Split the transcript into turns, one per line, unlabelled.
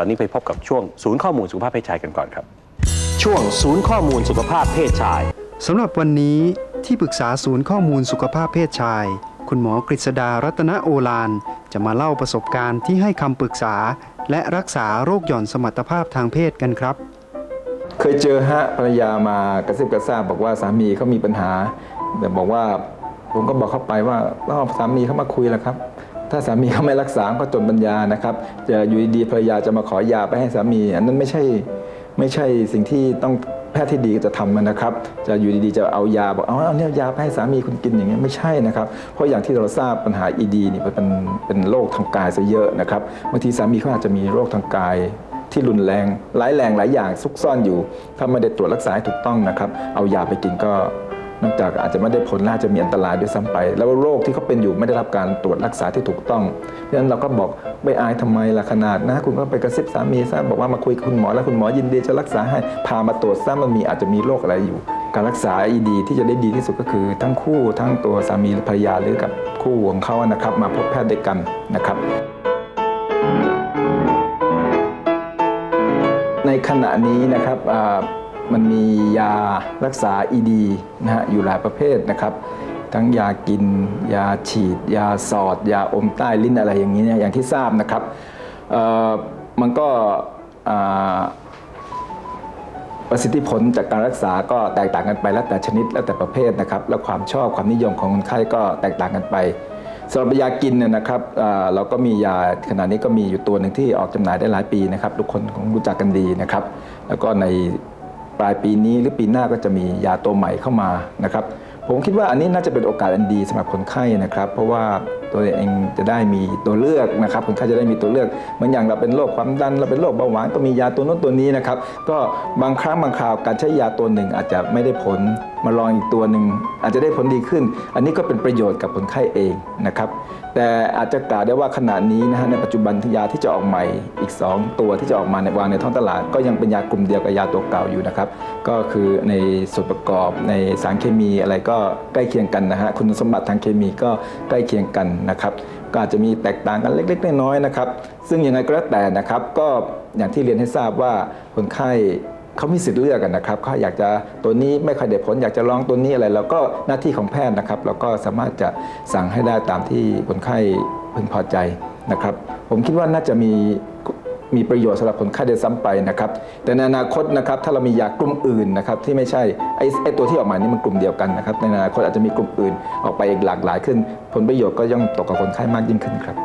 ตอนนี้ไปพบกับช่วงศูนย์ข้อมูลสุขภาพเพศชายกันก่อนครับ ช่วงศูนย์ข้อมูลสุขภาพเพศชาย
สำหรับวันนี้ที่ปรึกษาศูนย์ข้อมูลสุขภาพเพศชาย คุณหมอกฤษดารัตนโอฬารจะมาเล่าประสบการณ์ที่ให้คำปรึกษา และรักษาโรคหย่อนสมรรถภาพทางเพศกันครับ
เคยเจอฮะภรรยามากระซิบกระซาบบอกว่าสามีเขามีปัญหาแต่บอกว่าผมก็บอกเขาไปว่าว่าสามีเขามาคุยแล้วครับ ถ้าสามีเขาไม่รักษาก็จนปัญญานะครับจะอยู่ดีๆภรรยาจะมาขอยาไปให้สามี อันนั้นไม่ใช่ไม่ใช่สิ่งที่ต้องแพทย์ที่ดีจะทำนะครับ จะอยู่ดีๆจะเอายาบอกเอาเอาเนี่ยยาไปให้สามีคุณกินอย่างเงี้ยไม่ใช่นะครับ เพราะอย่างที่เราทราบปัญหา ED นี่มันเป็นเป็นโรคทางกายซะเยอะนะครับบางทีสามีเขาอาจจะมีโรคทางกายที่รุนแรงร้ายแรงหลายอย่างซุกซ่อนอยู่ ถ้าไม่ได้ตรวจรักษาให้ถูกต้องนะครับ เอายาไปกินก็ นอกจากอาจจะไม่ได้ผลน่าจะมีอันตรายด้วยซ้ำไป แล้วโรคที่เขาเป็นอยู่ไม่ได้รับการตรวจรักษาที่ถูกต้องเพราะฉะนั้นเราก็บอกไม่อายทำไมล่ะขนาดนะ คุณก็ไปกระซิบสามีซะบอกว่ามาคุยกับคุณหมอแล้วคุณหมอยินดีจะรักษาให้พามาตรวจซะมันมีอาจจะมีโรคอะไรอยู่ การรักษาดีที่จะได้ดีที่สุดก็คือ ทั้งคู่ทั้งตัวสามีภรรยาหรือกับคู่ของเขานะครับ มาพบแพทย์ด้วยกันนะครับในขณะนี้นะครับ มันมียารักษา ED นะฮะอยู่หลายประเภทนะครับ ทั้งยากิน ยาฉีด ยาสอด ยาอมใต้ลิ้นอะไรอย่างนี้เนี่ยอย่างที่ทราบนะครับมันก็ประสิทธิผลจากการรักษาก็แตกต่างกันไปแล้วแต่ชนิดแล้วแต่ประเภทนะครับ และความชอบความนิยมของคนไข้ก็แตกต่างกันไปสำหรับยากินเนี่ยนะครับเราก็มียาขณะนี้ก็มีอยู่ตัวหนึ่งที่ออกจำหน่ายได้หลายปีนะครับ ทุกคนคงรู้จักกันดีนะครับ แล้วก็ใน ปลายปีนี้หรือปีหน้าก็จะมียาตัวใหม่เข้ามานะครับ ผมคิดว่าอันนี้น่าจะเป็นโอกาสอันดีสำหรับคนไข้นะครับ เพราะว่าตัวเองจะได้มีตัวเลือกนะครับคนไข้จะได้มีตัวเลือกเหมือนอย่างเราเป็นโรคความดันเราเป็นโรคเบาหวานก็มียาตัวนู้นตัวนี้นะครับ ก็บางครั้งบางคราวการใช้ยาตัวหนึ่งอาจจะไม่ได้ผลมาลองอีกตัวหนึ่งอาจจะได้ผลดีขึ้น อันนี้ก็เป็นประโยชน์กับคนไข้เองนะครับแต่อาจจะกล่าวได้ว่าขณะนี้นะฮะในปัจจุบันยาที่จะออกใหม่อีก 2 ตัวที่จะออกมาในวางในท้องตลาด ก็ยังเป็นยากลุ่มเดียวกับยาตัวเก่าอยู่นะครับก็คือในส่วนประกอบในสารเคมีอะไรก็ใกล้เคียงกันนะฮะคุณสมบัติทางเคมีก็ใกล้เคียงกันนะครับก็อาจจะมีแตกต่างกันเล็กๆน้อยๆนะครับ ซึ่งยังไงก็แล้วแต่นะครับ ก็อย่างที่เรียนให้ทราบว่าคนไข้เขามีสิทธิ์เลือกกันนะครับเขาอยากจะตัวนี้ไม่ค่อยได้ผลอยากจะลองตัวนี้อะไรเราก็หน้าที่ของแพทย์นะครับเราก็สามารถจะสั่งให้ได้ตามที่คนไข้พึงพอใจนะครับ ผมคิดว่าน่าจะมี มีประโยชน์สำหรับคนไข้ได้ซ้ำไปนะครับแต่ในอนาคตนะครับถ้าเรามียากลุ่มอื่นนะครับที่ไม่ใช่ไอ้ไอ้ตัวที่ออกมานี่มันกลุ่มเดียวกันนะครับในอนาคตอาจจะมีกลุ่มอื่นออกไปอีกหลากหลายขึ้น ผลประโยชน์ก็ย่อมตกกับคนไข้มากยิ่งขึ้นครับ